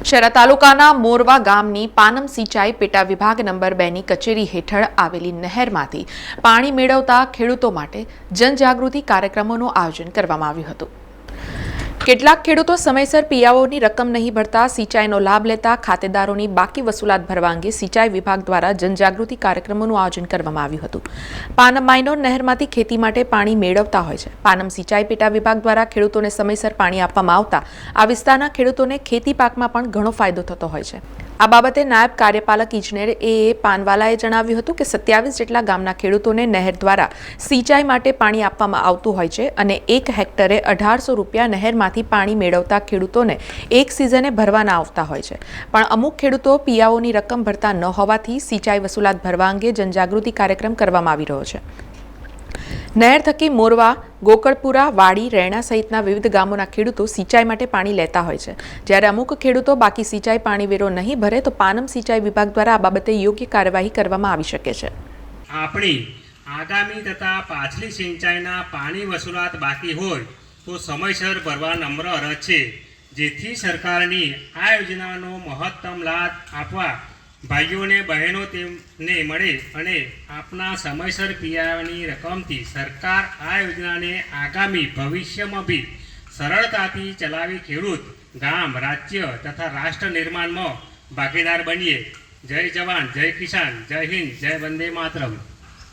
શહેરા તાલુકાના મોરવા ગામની પાનમ સિંચાઈ પેટા વિભાગ નંબર બેની કચેરી હેઠળ આવેલી નહેરમાંથી પાણી મેળવતા ખેડૂતો માટે જનજાગૃતિ કાર્યક્રમોનું આયોજન કરવામાં આવ્યું હતું. કેટલાક ખેડૂતો સમયસર પિયાઓની રકમ નહીં ભરતા સિંચાઈનો લાભ લેતા ખાતેદારોની બાકી વસૂલાત ભરવા અંગે સિંચાઈ વિભાગ દ્વારા જનજાગૃતિ કાર્યક્રમોનું આયોજન કરવામાં આવ્યું હતું. પાનમ માઇનોર નહેરમાંથી ખેતી માટે પાણી મેળવતા હોય છે. પાનમ સિંચાઈ પેટા વિભાગ દ્વારા ખેડૂતોને સમયસર પાણી આપવામાં આવતા આ વિસ્તારના ખેડૂતોને ખેતી પાકમાં પણ ઘણો ફાયદો થતો હોય છે. આ બાબતે નાયબ કાર્યપાલક ઇજનેર એ. એ. પાનવાલાએ જણાવ્યું હતું કે સત્યાવીસ જેટલા ગામના ખેડૂતોને નહેર દ્વારા સિંચાઈ માટે પાણી આપવામાં આવતું હોય છે અને એક હેક્ટરે અઢારસો રૂપિયા નહેરમાંથી પાણી મેળવતા ખેડૂતોને એક સિઝને ભરવાના આવતા હોય છે. પણ અમુક ખેડૂતો પિયાઓની રકમ ભરતા ન હોવાથી સિંચાઈ વસૂલાત ભરવા અંગે જનજાગૃતિ કાર્યક્રમ કરવામાં આવી રહ્યો છે. નહેર થકી મોરવા, ગોકળપુરા, વાડી રૈણા સહિતના વિવિધ ગામોના ખેડૂતો સિંચાઈ માટે પાણી લેતા હોય છે. જ્યારે અમુક ખેડૂતો બાકી સિંચાઈ પાણી વેરો નહીં ભરે તો પાનમ સિંચાઈ વિભાગ દ્વારા આ બાબતે યોગ્ય કાર્યવાહી કરવામાં આવી શકે છે. આપણી આગામી તથા પાછલી સિંચાઈના પાણી વસૂલાત બાકી હોય તો સમયસર ભરવા નમ્ર અરજ છે. જેથી સરકારની આ યોજનાનો મહત્તમ લાભ આપવા ભાઈઓને, બહેનો તેમને મળે અને આપના સમયસર પીવાની રકમથી સરકાર આ યોજનાને આગામી ભવિષ્યમાં બી સરળતાથી ચલાવી ખેડૂત, ગામ, રાજ્ય તથા રાષ્ટ્ર નિર્માણમાં ભાગીદાર બનીએ. જય જવાન, જય કિસાન, જય હિન્દ, જય વંદે માતરમ.